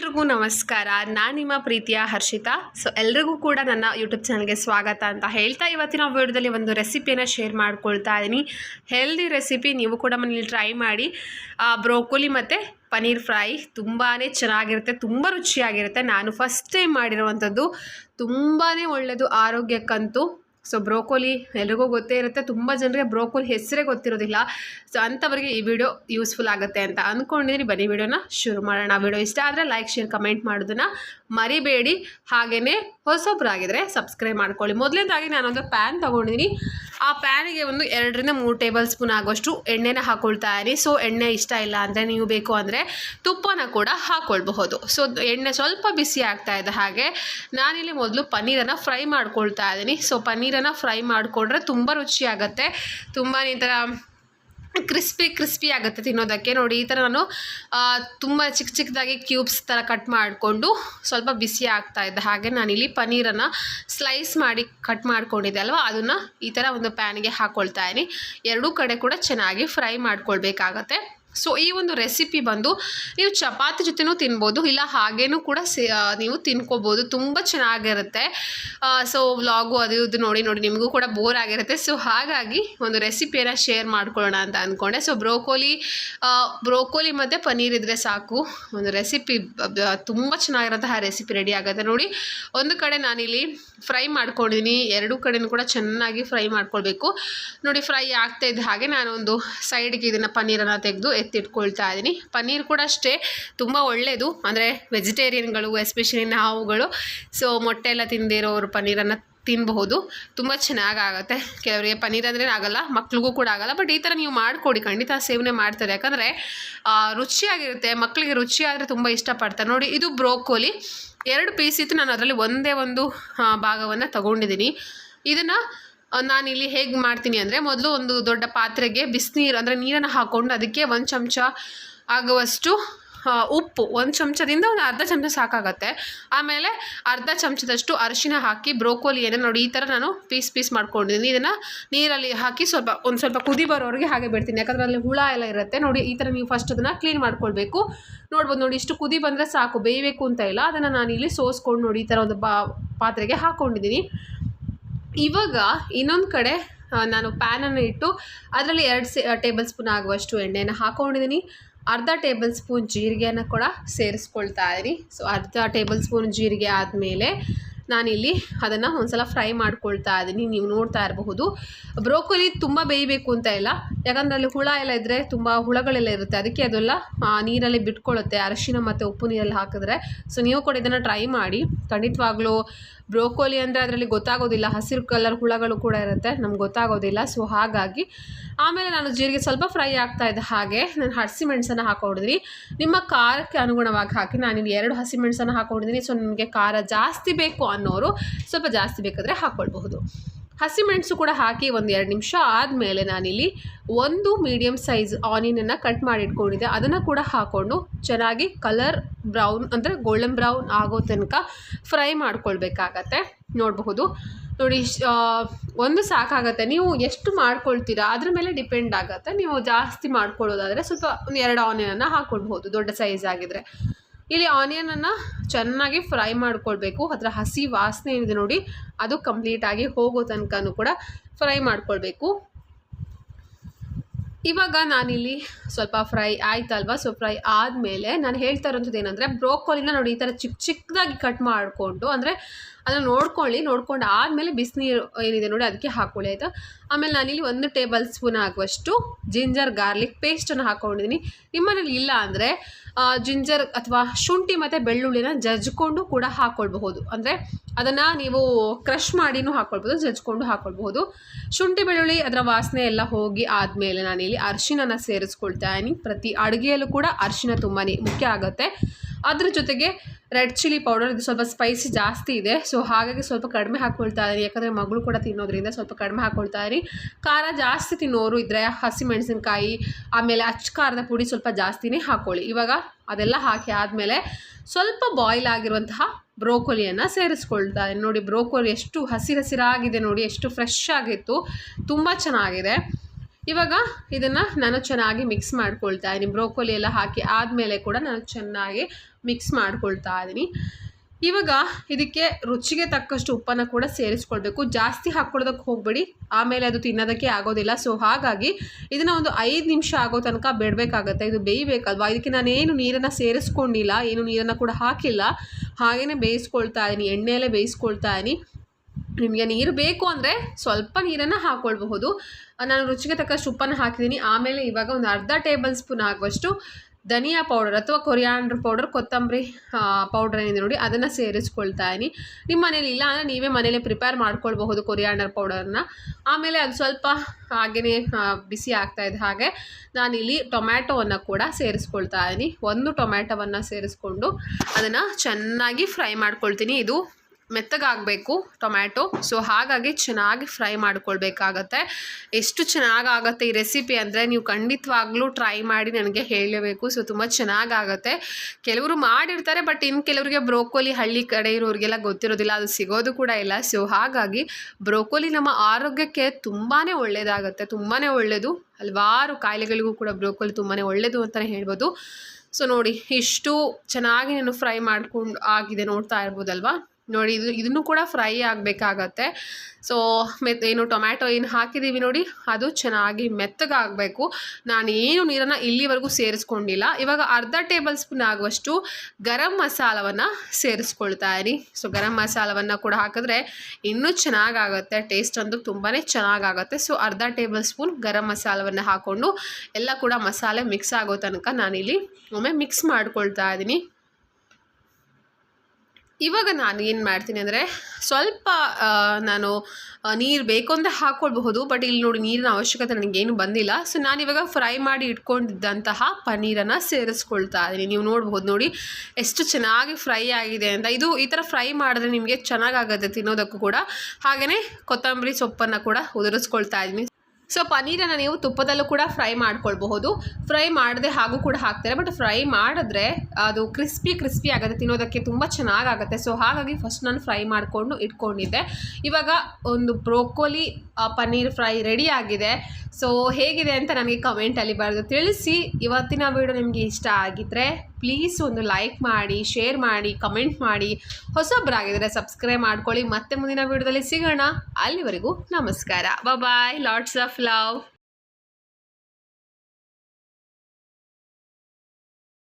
ಎಲ್ರಿಗೂ ನಮಸ್ಕಾರ. ನಾನು ನಿಮ್ಮ ಪ್ರೀತಿಯ ಹರ್ಷಿತಾ. ಸೊ ಎಲ್ರಿಗೂ ಕೂಡ ನನ್ನ ಯೂಟ್ಯೂಬ್ ಚಾನಲ್ಗೆ ಸ್ವಾಗತ ಅಂತ ಹೇಳ್ತಾ ಇವತ್ತಿನ ವಿಡಿಯೋದಲ್ಲಿ ಒಂದು ರೆಸಿಪಿಯನ್ನು ಶೇರ್ ಮಾಡ್ಕೊಳ್ತಾ ಇದ್ದೀನಿ ಹೆಲ್ದಿ ರೆಸಿಪಿ ನೀವು ಕೂಡ ಮನೇಲಿ ಟ್ರೈ ಮಾಡಿ. ಬ್ರೋಕೊಲಿ ಮತ್ತು ಪನ್ನೀರ್ ಫ್ರೈ ತುಂಬಾ ಚೆನ್ನಾಗಿರುತ್ತೆ, ತುಂಬ ರುಚಿಯಾಗಿರುತ್ತೆ. ನಾನು ಫಸ್ಟ್ ಟೈಮ್ ಮಾಡಿರುವಂಥದ್ದು ತುಂಬಾ ಒಳ್ಳೆಯದು ಆರೋಗ್ಯಕ್ಕಂತೂ ಸೊ ಬ್ರೋಕೋಲಿ ಎಲ್ರಿಗೂ ಗೊತ್ತೇ ಇರುತ್ತೆ. ತುಂಬ ಜನರಿಗೆ ಬ್ರೋಕೋಲಿ ಹೆಸರೇ ಗೊತ್ತಿರೋದಿಲ್ಲ. ಸೊ ಅಂಥವ್ರಿಗೆ ಈ ವಿಡಿಯೋ ಯೂಸ್ಫುಲ್ ಆಗುತ್ತೆ ಅಂತ ಅಂದ್ಕೊಂಡಿದ್ದೀನಿ ಬನ್ನಿ ವಿಡಿಯೋನ ಶುರು ಮಾಡೋಣ. ವಿಡಿಯೋ ಇಷ್ಟ ಆದರೆ ಲೈಕ್ ಶೇರ್ ಕಮೆಂಟ್ ಮಾಡೋದನ್ನು ಮರಿಬೇಡಿ. ಹಾಗೆಯೇ ಹೊಸೊಬ್ಬರಾಗಿದ್ದರೆ ಸಬ್ಸ್ಕ್ರೈಬ್ ಮಾಡ್ಕೊಳ್ಳಿ. ಮೊದಲನೇದಾಗಿ ನಾನೊಂದು ಪ್ಯಾನ್ ತೊಗೊಂಡಿದ್ದೀನಿ ಆ ಪ್ಯಾನಿಗೆ ಒಂದು ಎರಡರಿಂದ ಮೂರು ಟೇಬಲ್ ಸ್ಪೂನ್ ಆಗೋಷ್ಟು ಎಣ್ಣೆನ ಹಾಕ್ಕೊಳ್ತಾ ಇರಿ. ಸೊ ಎಣ್ಣೆ ಇಷ್ಟ ಇಲ್ಲ ಅಂದರೆ ನೀವು ಬೇಕು ಅಂದರೆ ತುಪ್ಪನ ಕೂಡ ಹಾಕ್ಕೊಳ್ಬಹುದು ಸೊ ಎಣ್ಣೆ ಸ್ವಲ್ಪ ಬಿಸಿ ಆಗ್ತಾ ಇದೆ ಹಾಗೆ ನಾನಿಲ್ಲಿ ಮೊದಲು ಪನ್ನೀರನ್ನು ಫ್ರೈ ಮಾಡ್ಕೊಳ್ತಾ ಇದ್ದೀನಿ. ಸೊ ಪನ್ನೀರನ್ನು ಫ್ರೈ ಮಾಡಿಕೊಂಡ್ರೆ ತುಂಬ ರುಚಿಯಾಗತ್ತೆ. ತುಂಬಾ ಈ ಥರ ಕ್ರಿಸ್ಪಿ ಕ್ರಿಸ್ಪಿ ಆಗುತ್ತೆ ತಿನ್ನೋದಕ್ಕೆ. ನೋಡಿ, ಈ ಥರ ನಾನು ತುಂಬ ಚಿಕ್ಕ ಚಿಕ್ಕದಾಗಿ ಕ್ಯೂಬ್ಸ್ ಥರ ಕಟ್ ಮಾಡಿಕೊಂಡು ಸ್ವಲ್ಪ ಬಿಸಿ ಆಗ್ತಾ ಇದ್ದೆ. ಹಾಗೆ ನಾನಿಲ್ಲಿ ಪನ್ನೀರನ್ನು ಸ್ಲೈಸ್ ಮಾಡಿ ಕಟ್ ಮಾಡ್ಕೊಂಡಿದ್ದೆ ಅಲ್ವಾ? ಅದನ್ನು ಈ ಥರ ಒಂದು ಪ್ಯಾನ್ಗೆ ಹಾಕ್ಕೊಳ್ತಾ ಇದ್ದೀನಿ. ಎರಡೂ ಕಡೆ ಕೂಡ ಚೆನ್ನಾಗಿ ಫ್ರೈ ಮಾಡ್ಕೊಳ್ಬೇಕಾಗತ್ತೆ. ಸೊ ಈ ಒಂದು ರೆಸಿಪಿ ಬಂದು ನೀವು ಚಪಾತಿ ಜೊತೆನೂ ತಿನ್ಬೋದು, ಇಲ್ಲ ಹಾಗೇನೂ ಕೂಡ ಸೇ ನೀವು ತಿನ್ಕೋಬೋದು. ತುಂಬ ಚೆನ್ನಾಗಿರುತ್ತೆ. ಸೊ ವ್ಲಾಗು ಅದು ಇದು ನೋಡಿ ನೋಡಿ ನಿಮಗೂ ಕೂಡ ಬೋರ್ ಆಗಿರುತ್ತೆ. ಸೊ ಹಾಗಾಗಿ ಒಂದು ರೆಸಿಪಿಯನ್ನು ಶೇರ್ ಮಾಡ್ಕೊಳ್ಳೋಣ ಅಂತ ಅಂದ್ಕೊಂಡೆ ಸೊ ಬ್ರೋಕೋಲಿ ಬ್ರೋಕೋಲಿ ಮತ್ತು ಪನ್ನೀರ್ ಇದ್ದರೆ ಸಾಕು. ಒಂದು ರೆಸಿಪಿ ತುಂಬ ಚೆನ್ನಾಗಿರೋಂತಹ ರೆಸಿಪಿ ರೆಡಿ ಆಗುತ್ತೆ. ನೋಡಿ, ಒಂದು ಕಡೆ ನಾನಿಲ್ಲಿ ಫ್ರೈ ಮಾಡ್ಕೊಂಡಿದ್ದೀನಿ ಎರಡೂ ಕಡೆನೂ ಕೂಡ ಚೆನ್ನಾಗಿ ಫ್ರೈ ಮಾಡ್ಕೊಳ್ಬೇಕು. ನೋಡಿ ಫ್ರೈ ಆಗ್ತಾ ಇದ್ದ ಹಾಗೆ ನಾನೊಂದು ಸೈಡ್ಗೆ ಇದನ್ನು ಪನ್ನೀರನ್ನು ತೆಗೆದು ಎತ್ತಿಟ್ಕೊಳ್ತಾ ಇದ್ದೀನಿ. ಪನ್ನೀರ್ ಕೂಡ ಅಷ್ಟೇ, ತುಂಬ ಒಳ್ಳೆಯದು ಅಂದರೆ ವೆಜಿಟೇರಿಯನ್ಗಳು, ಎಸ್ಪೆಷಲಿ ನಾವುಗಳು. ಸೊ ಮೊಟ್ಟೆ ಎಲ್ಲ ತಿಂದಿರೋರು ಪನ್ನೀರನ್ನು ತಿನ್ನಬಹುದು ತುಂಬ ಚೆನ್ನಾಗಾಗುತ್ತೆ. ಕೆಲವರಿಗೆ ಪನ್ನೀರ್ ಅಂದ್ರೆ ಆಗಲ್ಲ, ಮಕ್ಳಿಗೂ ಕೂಡ ಆಗಲ್ಲ. ಬಟ್ ಈ ಥರ ನೀವು ಮಾಡಿಕೊಡಿ. ಖಂಡಿತ ಸೇವನೆ ಮಾಡ್ತಾರೆ. ಯಾಕಂದರೆ ರುಚಿಯಾಗಿರುತ್ತೆ. ಮಕ್ಕಳಿಗೆ ರುಚಿ ಆದರೆ ತುಂಬ ಇಷ್ಟಪಡ್ತಾರೆ. ನೋಡಿ, ಇದು ಬ್ರೋಕೋಲಿ. ಎರಡು ಪೀಸ್ ಇತ್ತು. ನಾನು ಅದರಲ್ಲಿ ಒಂದೇ ಒಂದು ಭಾಗವನ್ನು ತಗೊಂಡಿದ್ದೀನಿ. ಇದನ್ನು ನಾನಿಲ್ಲಿ ಹೇಗೆ ಮಾಡ್ತೀನಿ ಅಂದರೆ ಮೊದಲು ಒಂದು ದೊಡ್ಡ ಪಾತ್ರೆಗೆ ಬಿಸಿನೀರು ಅಂದರೆ ನೀರನ್ನು ಹಾಕ್ಕೊಂಡು ಅದಕ್ಕೆ ಒಂದು ಚಮಚ ಆಗುವಷ್ಟು ಉಪ್ಪು. ಒಂದು ಚಮಚದಿಂದ ಒಂದು ಅರ್ಧ ಚಮಚ ಸಾಕಾಗತ್ತೆ. ಆಮೇಲೆ ಅರ್ಧ ಚಮಚದಷ್ಟು ಅರಿಶಿನ ಹಾಕಿ ಬ್ರೋಕೋಲಿಯನ್ನು ನೋಡಿ, ಈ ಥರ ನಾನು ಪೀಸ್ ಪೀಸ್ ಮಾಡ್ಕೊಂಡಿದ್ದೀನಿ. ಇದನ್ನು ನೀರಲ್ಲಿ ಹಾಕಿ ಸ್ವಲ್ಪ, ಒಂದು ಸ್ವಲ್ಪ ಕುದಿ ಬರೋರಿಗೆ ಹಾಗೆ ಬಿಡ್ತೀನಿ. ಯಾಕಂದರೆ ಅಲ್ಲಿ ಹುಳ ಎಲ್ಲ ಇರುತ್ತೆ. ನೋಡಿ, ಈ ಥರ ನೀವು ಫಸ್ಟ್ ಅದನ್ನು ಕ್ಲೀನ್ ಮಾಡ್ಕೊಳ್ಬೇಕು. ನೋಡ್ಬೋದು ನೋಡಿ, ಇಷ್ಟು ಕುದಿ ಬಂದರೆ ಸಾಕು, ಬೇಯಬೇಕು ಅಂತ ಇಲ್ಲ. ಅದನ್ನು ನಾನು ಇಲ್ಲಿ ಸೋಸ್ಕೊಂಡು ನೋಡಿ, ಈ ಥರ ಒಂದು ಬಾ, ಪಾತ್ರೆಗೆ ಹಾಕ್ಕೊಂಡಿದ್ದೀನಿ ಇವಾಗ ಇನ್ನೊಂದು ಕಡೆ ನಾನು ಪ್ಯಾನನ್ನು ಇಟ್ಟು ಅದರಲ್ಲಿ ಎರಡು ಸೇ ಟೇಬಲ್ ಸ್ಪೂನ್ ಆಗುವಷ್ಟು ಎಣ್ಣೆನ ಹಾಕ್ಕೊಂಡಿದ್ದೀನಿ ಅರ್ಧ ಟೇಬಲ್ ಸ್ಪೂನ್ ಜೀರಿಗೆಯನ್ನು ಕೂಡ ಸೇರಿಸ್ಕೊಳ್ತಾ ಇದ್ದೀನಿ. ಸೊ ಅರ್ಧ ಟೇಬಲ್ ಸ್ಪೂನ್ ಜೀರಿಗೆ ಆದಮೇಲೆ ನಾನಿಲ್ಲಿ ಅದನ್ನು ಒಂದು ಸಲ ಫ್ರೈ ಮಾಡ್ಕೊಳ್ತಾ ಇದ್ದೀನಿ. ನೀವು ನೋಡ್ತಾ ಇರಬಹುದು. ಬ್ರೋಕೊಲಿ ತುಂಬ ಬೇಯಬೇಕು ಅಂತ ಇಲ್ಲ. ಯಾಕಂದರೆ ಅಲ್ಲಿ ಹುಳ ಎಲ್ಲ ಇದ್ದರೆ ತುಂಬ ಹುಳಗಳೆಲ್ಲ ಇರುತ್ತೆ. ಅದಕ್ಕೆ ಅದೆಲ್ಲ ನೀರಲ್ಲಿ ಬಿಟ್ಕೊಳ್ಳುತ್ತೆ ಅರಿಶಿನ ಮತ್ತು ಉಪ್ಪು ನೀರಲ್ಲಿ ಹಾಕಿದ್ರೆ. ಸೊ ನೀವು ಕೂಡ ಇದನ್ನು ಟ್ರೈ ಮಾಡಿ. ಖಂಡಿತವಾಗ್ಲೂ ಬ್ರೋಕೋಲಿ ಅಂದರೆ ಅದರಲ್ಲಿ ಗೊತ್ತಾಗೋದಿಲ್ಲ. ಹಸಿರು ಕಲರ್ ಹುಳಗಳು ಕೂಡ ಇರುತ್ತೆ. ನಮ್ಗೆ ಗೊತ್ತಾಗೋದಿಲ್ಲ. ಸೊ ಹಾಗಾಗಿ ಆಮೇಲೆ ನಾನು ಜೀರಿಗೆ ಸ್ವಲ್ಪ ಫ್ರೈ ಆಗ್ತಾ ಇದ್ದ ಹಾಗೆ ನಾನು ಹಸಿಮೆಣಸನ್ನು ಹಾಕೊಂಡಿದ್ದೀನಿ ನಿಮ್ಮ ಖಾರಕ್ಕೆ ಅನುಗುಣವಾಗಿ ಹಾಕಿ ನಾನು ನಾನಿಲ್ಲಿ ಎರಡು ಹಸಿಮೆಣಸನ್ನು ಹಾಕೊಂಡಿದ್ದೀನಿ ಸೊ ನಿಮಗೆ ಖಾರ ಜಾಸ್ತಿ ಬೇಕು ಅನ್ನೋರು ಸ್ವಲ್ಪ ಜಾಸ್ತಿ ಬೇಕಾದರೆ ಹಾಕ್ಕೊಳ್ಬಹುದು ಹಸಿಮೆಣಸು ಕೂಡ ಹಾಕಿ ಒಂದು ಎರಡು ನಿಮಿಷ ಆದಮೇಲೆ ನಾನಿಲ್ಲಿ ಒಂದು ಮೀಡಿಯಮ್ ಸೈಜ್ ಆನಿಯನನ್ನು ಕಟ್ ಮಾಡಿ ಇಟ್ಕೊಂಡಿದ್ದೆ. ಅದನ್ನು ಕೂಡ ಹಾಕ್ಕೊಂಡು ಚೆನ್ನಾಗಿ ಕಲರ್ ಬ್ರೌನ್ ಅಂದರೆ ಗೋಲ್ಡನ್ ಬ್ರೌನ್ ಆಗೋ ತನಕ ಫ್ರೈ ಮಾಡ್ಕೊಳ್ಬೇಕಾಗತ್ತೆ. ನೋಡಬಹುದು. ನೋಡಿ ಒಂದು ಸಾಕಾಗತ್ತೆ. ನೀವು ಎಷ್ಟು ಮಾಡ್ಕೊಳ್ತೀರಾ, ಅದ್ರ ಮೇಲೆ ಡಿಪೆಂಡ್ ಆಗುತ್ತೆ. ನೀವು ಜಾಸ್ತಿ ಮಾಡ್ಕೊಳ್ಳೋದಾದರೆ ಸ್ವಲ್ಪ ಒಂದು ಎರಡು ಆನಿಯನನ್ನು ಹಾಕ್ಕೊಳ್ಬಹುದು ದೊಡ್ಡ ಸೈಜ್ ಆಗಿದ್ರೆ. ಇಲ್ಲಿ ಆನಿಯನನ್ನು ಚೆನ್ನಾಗಿ ಫ್ರೈ ಮಾಡ್ಕೊಳ್ಬೇಕು. ಅದರ ಹಸಿ ವಾಸನೆ ಏನಿದೆ ನೋಡಿ, ಅದು ಕಂಪ್ಲೀಟಾಗಿ ಹೋಗೋ ತನಕನೂ ಕೂಡ ಫ್ರೈ ಮಾಡ್ಕೊಳ್ಬೇಕು. ಇವಾಗ ನಾನಿಲ್ಲಿ ಸ್ವಲ್ಪ ಫ್ರೈ ಆಯ್ತಲ್ವಾ? ಸೊ ಫ್ರೈ ಆದಮೇಲೆ ನಾನು ಹೇಳ್ತಾ ಇರೋಂಥದ್ದು ಏನಂದರೆ, ಬ್ರೋಕೋಲಿನ ನೋಡಿ ಈ ಥರ ಚಿಕ್ಕ ಚಿಕ್ಕದಾಗಿ ಕಟ್ ಮಾಡಿಕೊಂಡು, ಅಂದರೆ ಅದನ್ನು ನೋಡ್ಕೊಳ್ಳಿ, ನೋಡ್ಕೊಂಡು ಆದಮೇಲೆ ಬಿಸಿನೀರು ಏನಿದೆ ನೋಡಿ ಅದಕ್ಕೆ ಹಾಕ್ಕೊಳ್ಳಿ ಆಯಿತಾ? ಆಮೇಲೆ ನಾನಿಲ್ಲಿ ಒಂದು ಟೇಬಲ್ ಸ್ಪೂನ್ ಆಗುವಷ್ಟು ಜಿಂಜರ್ ಗಾರ್ಲಿಕ್ ಪೇಸ್ಟನ್ನು ಹಾಕ್ಕೊಂಡಿದ್ದೀನಿ ನಿಮ್ಮನೇಲಿ ಇಲ್ಲ ಅಂದರೆ ಜಿಂಜರ್ ಅಥವಾ ಶುಂಠಿ ಮತ್ತು ಬೆಳ್ಳುಳ್ಳಿನ ಜಜ್ಕೊಂಡು ಕೂಡ ಹಾಕ್ಕೊಳ್ಬಹುದು ಅಂದರೆ ಅದನ್ನು ನೀವು ಕ್ರಷ್ ಮಾಡಿನೂ ಹಾಕ್ಕೊಳ್ಬೋದು ಜಜ್ಕೊಂಡು ಹಾಕ್ಕೊಳ್ಬಹುದು ಶುಂಠಿ, ಬೆಳ್ಳುಳ್ಳಿ ಅದರ ವಾಸನೆ ಎಲ್ಲ ಹೋಗಿ ಆದಮೇಲೆ ನಾನಿಲ್ಲಿ ಅರಿಶಿನ ಸೇರಿಸ್ಕೊಳ್ತಾ ಇದ್ದೀನಿ. ಪ್ರತಿ ಅಡುಗೆಯಲ್ಲೂ ಕೂಡ ಅರಿಶಿನ ತುಂಬಾ ಮುಖ್ಯ ಆಗುತ್ತೆ. ಅದ್ರ ಜೊತೆಗೆ ರೆಡ್ ಚಿಲ್ಲಿ ಪೌಡರ್, ಇದು ಸ್ವಲ್ಪ ಸ್ಪೈಸಿ ಜಾಸ್ತಿ ಇದೆ. ಸೊ ಹಾಗಾಗಿ ಸ್ವಲ್ಪ ಕಡಿಮೆ ಹಾಕ್ಕೊಳ್ತಾ ಇದ್ದೀನಿ ಯಾಕಂದರೆ ಮಗಳು ಕೂಡ ತಿನ್ನೋದ್ರಿಂದ ಸ್ವಲ್ಪ ಕಡಿಮೆ ಹಾಕ್ಕೊಳ್ತಾ ಇರಿ. ಖಾರ ಜಾಸ್ತಿ ತಿನ್ನೋರು ಇದ್ದರೆ ಹಸಿ ಮೆಣಸಿನ್ಕಾಯಿ, ಆಮೇಲೆ ಅಚ್ಚ ಖಾರದ ಪುಡಿ ಸ್ವಲ್ಪ ಜಾಸ್ತಿನೇ ಹಾಕ್ಕೊಳ್ಳಿ ಇವಾಗ ಅದೆಲ್ಲ ಹಾಕಿ ಆದಮೇಲೆ ಸ್ವಲ್ಪ ಬಾಯ್ಲ್ ಆಗಿರುವಂತಹ ಬ್ರೋಕೊಲಿಯನ್ನು ಸೇರಿಸ್ಕೊಳ್ತಾ ನೋಡಿ, ಬ್ರೋಕೊಲಿ ಎಷ್ಟು ಹಸಿರು ಹಸಿರಾಗಿದೆ ನೋಡಿ, ಎಷ್ಟು ಫ್ರೆಶ್ ಆಗಿತ್ತು. ತುಂಬ ಚೆನ್ನಾಗಿದೆ. ಇವಾಗ ಇದನ್ನು ನಾನು ಚೆನ್ನಾಗಿ ಮಿಕ್ಸ್ ಮಾಡ್ಕೊಳ್ತಾ ಇದ್ದೀನಿ. ಬ್ರೋಕೊಲಿ ಎಲ್ಲ ಹಾಕಿ ಆದಮೇಲೆ ಕೂಡ ನಾನು ಚೆನ್ನಾಗಿ ಮಿಕ್ಸ್ ಮಾಡ್ಕೊಳ್ತಾ ಇದ್ದೀನಿ. ಇವಾಗ ಇದಕ್ಕೆ ರುಚಿಗೆ ತಕ್ಕಷ್ಟು ಉಪ್ಪನ್ನು ಕೂಡ ಸೇರಿಸ್ಕೊಳ್ಬೇಕು. ಜಾಸ್ತಿ ಹಾಕ್ಕೊಳ್ಳೋದಕ್ಕೆ ಹೋಗಬೇಡಿ. ಆಮೇಲೆ ಅದು ತಿನ್ನೋದಕ್ಕೆ ಆಗೋದಿಲ್ಲ. ಸೊ ಹಾಗಾಗಿ ಇದನ್ನು ಒಂದು ಐದು ನಿಮಿಷ ಆಗೋ ತನಕ ಬಿಡಬೇಕಾಗತ್ತೆ. ಇದು ಬೇಯಬೇಕಲ್ವಾ? ಇದಕ್ಕೆ ನಾನೇನು ನೀರನ್ನು ಸೇರಿಸ್ಕೊಂಡಿಲ್ಲ, ಏನು ನೀರನ್ನು ಕೂಡ ಹಾಕಿಲ್ಲ. ಹಾಗೆಯೇ ಬೇಯಿಸ್ಕೊಳ್ತಾ ಇದ್ದೀನಿ. ಎಣ್ಣೆಯಲ್ಲೇ ಬೇಯಿಸ್ಕೊಳ್ತಾ ಇದ್ದೀನಿ. ನಿಮಗೆ ನೀರು ಬೇಕು ಅಂದರೆ ಸ್ವಲ್ಪ ನೀರನ್ನು ಹಾಕ್ಕೊಳ್ಬಹುದು ನಾನು ರುಚಿಗೆ ತಕ್ಕಷ್ಟು ಉಪ್ಪನ್ನು ಹಾಕಿದ್ದೀನಿ. ಆಮೇಲೆ ಇವಾಗ ಒಂದು ಅರ್ಧ ಟೇಬಲ್ ಸ್ಪೂನ್ ಆಗುವಷ್ಟು ಧನಿಯಾ ಪೌಡರ್ ಅಥವಾ ಕೊರಿಯಾಂಡ್ರ್ ಪೌಡರ್, ಕೊತ್ತಂಬರಿ ಪೌಡರ್ ಏನಿದೆ ನೋಡಿ ಅದನ್ನು ಸೇರಿಸ್ಕೊಳ್ತಾ ಇದ್ದೀನಿ. ನಿಮ್ಮ ಮನೇಲಿ ಇಲ್ಲ ಅಂದರೆ ನೀವೇ ಮನೇಲಿ ಪ್ರಿಪೇರ್ ಮಾಡ್ಕೊಳ್ಬಹುದು ಕೊರಿಯಾಂಡರ್ ಪೌಡರ್ನ. ಆಮೇಲೆ ಅದು ಸ್ವಲ್ಪ ಹಾಗೆಯೇ ಬಿಸಿ ಆಗ್ತಾ ಇದೆ ಹಾಗೆ ನಾನಿಲ್ಲಿ ಟೊಮ್ಯಾಟೊವನ್ನು ಕೂಡ ಸೇರಿಸ್ಕೊಳ್ತಾ ಇದ್ದೀನಿ. ಒಂದು ಟೊಮ್ಯಾಟೊವನ್ನು ಸೇರಿಸ್ಕೊಂಡು ಅದನ್ನು ಚೆನ್ನಾಗಿ ಫ್ರೈ ಮಾಡ್ಕೊಳ್ತೀನಿ. ಇದು ಮೆತ್ತಗಾಗಬೇಕು ಟೊಮ್ಯಾಟೊ. ಸೊ ಹಾಗಾಗಿ ಚೆನ್ನಾಗಿ ಫ್ರೈ ಮಾಡ್ಕೊಳ್ಬೇಕಾಗತ್ತೆ. ಎಷ್ಟು ಚೆನ್ನಾಗಾಗತ್ತೆ ಈ ರೆಸಿಪಿ ಅಂದರೆ ನೀವು ಖಂಡಿತವಾಗ್ಲೂ ಟ್ರೈ ಮಾಡಿ ನನಗೆ ಹೇಳಬೇಕು. ಸೊ ತುಂಬ ಚೆನ್ನಾಗಾಗತ್ತೆ. ಕೆಲವರು ಮಾಡಿರ್ತಾರೆ ಬಟ್ ಇನ್ನು ಕೆಲವರಿಗೆ ಬ್ರೋಕೋಲಿ ಹಳ್ಳಿ ಕಡೆ ಇರೋರಿಗೆಲ್ಲ ಗೊತ್ತಿರೋದಿಲ್ಲ, ಅದು ಸಿಗೋದು ಕೂಡ ಇಲ್ಲ. ಸೊ ಹಾಗಾಗಿ ಬ್ರೋಕೋಲಿ ನಮ್ಮ ಆರೋಗ್ಯಕ್ಕೆ ತುಂಬಾ ಒಳ್ಳೆಯದಾಗತ್ತೆ ತುಂಬಾ ಒಳ್ಳೆಯದು ಹಲವಾರು ಕಾಯಿಲೆಗಳಿಗೂ ಕೂಡ ಬ್ರೋಕೋಲಿ ತುಂಬಾ ಒಳ್ಳೆಯದು ಅಂತಲೇ ಹೇಳ್ಬೋದು. ಸೊ ನೋಡಿ, ಇಷ್ಟು ಚೆನ್ನಾಗಿ ನಾನು ಫ್ರೈ ಮಾಡ್ಕೊಂಡು ಆಗಿದೆ ನೋಡ್ತಾ ಇರ್ಬೋದಲ್ವಾ? ನೋಡಿ, ಇದು ಇದನ್ನು ಕೂಡ ಫ್ರೈ ಆಗಬೇಕಾಗತ್ತೆ. ಸೊ ಮೆತ್ ಏನು ಟೊಮ್ಯಾಟೊ ಏನು ಹಾಕಿದ್ದೀವಿ ನೋಡಿ, ಅದು ಚೆನ್ನಾಗಿ ಮೆತ್ತಗಾಗಬೇಕು. ನಾನು ಏನು ನೀರನ್ನು ಇಲ್ಲಿವರೆಗೂ ಸೇರಿಸ್ಕೊಂಡಿಲ್ಲ. ಇವಾಗ ಅರ್ಧ ಟೇಬಲ್ ಸ್ಪೂನ್ ಆಗುವಷ್ಟು ಗರಂ ಮಸಾಲವನ್ನು ಸೇರಿಸ್ಕೊಳ್ತಾ ಇರಿ. ಸೊ ಗರಂ ಮಸಾಲವನ್ನು ಕೂಡ ಹಾಕಿದ್ರೆ ಇನ್ನೂ ಚೆನ್ನಾಗಾಗುತ್ತೆ. ಟೇಸ್ಟ್ ಅಂತೂ ತುಂಬಾ ಚೆನ್ನಾಗಾಗುತ್ತೆ. ಸೊ ಅರ್ಧ ಟೇಬಲ್ ಸ್ಪೂನ್ ಗರಂ ಮಸಾಲವನ್ನು ಹಾಕ್ಕೊಂಡು ಎಲ್ಲ ಕೂಡ ಮಸಾಲೆ ಮಿಕ್ಸ್ ಆಗೋ ತನಕ ನಾನಿಲ್ಲಿ ಒಮ್ಮೆ ಮಿಕ್ಸ್ ಮಾಡ್ಕೊಳ್ತಾ ಇದ್ದೀನಿ. ಇವಾಗ ನಾನು ಏನು ಮಾಡ್ತೀನಿ ಅಂದರೆ ಸ್ವಲ್ಪ ನಾನು ನೀರು ಬೇಕು ಅಂತ ಹಾಕ್ಕೊಳ್ಬಹುದು ಬಟ್ ಇಲ್ಲಿ ನೋಡಿ ನೀರಿನ ಅವಶ್ಯಕತೆ ನನಗೇನು ಬಂದಿಲ್ಲ. ಸೊ ನಾನಿವಾಗ ಫ್ರೈ ಮಾಡಿ ಇಟ್ಕೊಂಡಿದ್ದಂತಹ ಪನ್ನೀರನ್ನು ಸೇರಿಸ್ಕೊಳ್ತಾ ಇದ್ದೀನಿ. ನೀವು ನೋಡ್ಬೋದು ನೋಡಿ ಎಷ್ಟು ಚೆನ್ನಾಗಿ ಫ್ರೈ ಆಗಿದೆ ಅಂತ. ಇದು ಈ ಥರ ಫ್ರೈ ಮಾಡಿದ್ರೆ ನಿಮಗೆ ಚೆನ್ನಾಗಾಗುತ್ತೆ ತಿನ್ನೋದಕ್ಕೂ ಕೂಡ. ಹಾಗೆಯೇ ಕೊತ್ತಂಬರಿ ಸೊಪ್ಪನ್ನು ಕೂಡ ಉದುರಿಸ್ಕೊಳ್ತಾ ಇದ್ದೀನಿ. ಸೊ ಪನ್ನೀರನ್ನು ನೀವು ತುಪ್ಪದಲ್ಲೂ ಕೂಡ ಫ್ರೈ ಮಾಡ್ಕೊಳ್ಬಹುದು. ಫ್ರೈ ಮಾಡದೆ ಹಾಗೂ ಕೂಡ ಹಾಕ್ತಾರೆ. ಬಟ್ ಫ್ರೈ ಮಾಡಿದ್ರೆ ಅದು ಕ್ರಿಸ್ಪಿ ಕ್ರಿಸ್ಪಿ ಆಗುತ್ತೆ. ತಿನ್ನೋದಕ್ಕೆ ತುಂಬ ಚೆನ್ನಾಗಾಗುತ್ತೆ. ಸೊ ಹಾಗಾಗಿ ಫಸ್ಟ್ ನಾನು ಫ್ರೈ ಮಾಡಿಕೊಂಡು ಇಟ್ಕೊಂಡಿದ್ದೆ. ಇವಾಗ ಒಂದು ಬ್ರೋಕೋಲಿ ಪನ್ನೀರ್ ಫ್ರೈ ರೆಡಿ ಆಗಿದೆ. ಸೊ ಹೇಗಿದೆ ಅಂತ ನನಗೆ ಕಮೆಂಟಲ್ಲಿ ಬರೆದು ತಿಳಿಸಿ. ಇವತ್ತಿನ ವೀಡಿಯೋ ನಿಮಗೆ ಇಷ್ಟ ಆಗಿದ್ದರೆ ಪ್ಲೀಸ್ ಒಂದು ಲೈಕ್ ಮಾಡಿ ಶೇರ್ ಮಾಡಿ ಕಮೆಂಟ್ ಮಾಡಿ. ಹೊಸೊಬ್ಬರಾಗಿದ್ದರೆ ಸಬ್ಸ್ಕ್ರೈಬ್ ಮಾಡ್ಕೊಳ್ಳಿ. ಮತ್ತೆ ಮುಂದಿನ ವಿಡಿಯೋದಲ್ಲಿ ಸಿಗೋಣ. ಅಲ್ಲಿವರೆಗೂ ನಮಸ್ಕಾರ. ಬಾಯ್ ಲಾಟ್ಸ್ ಆಫ್ ಲವ್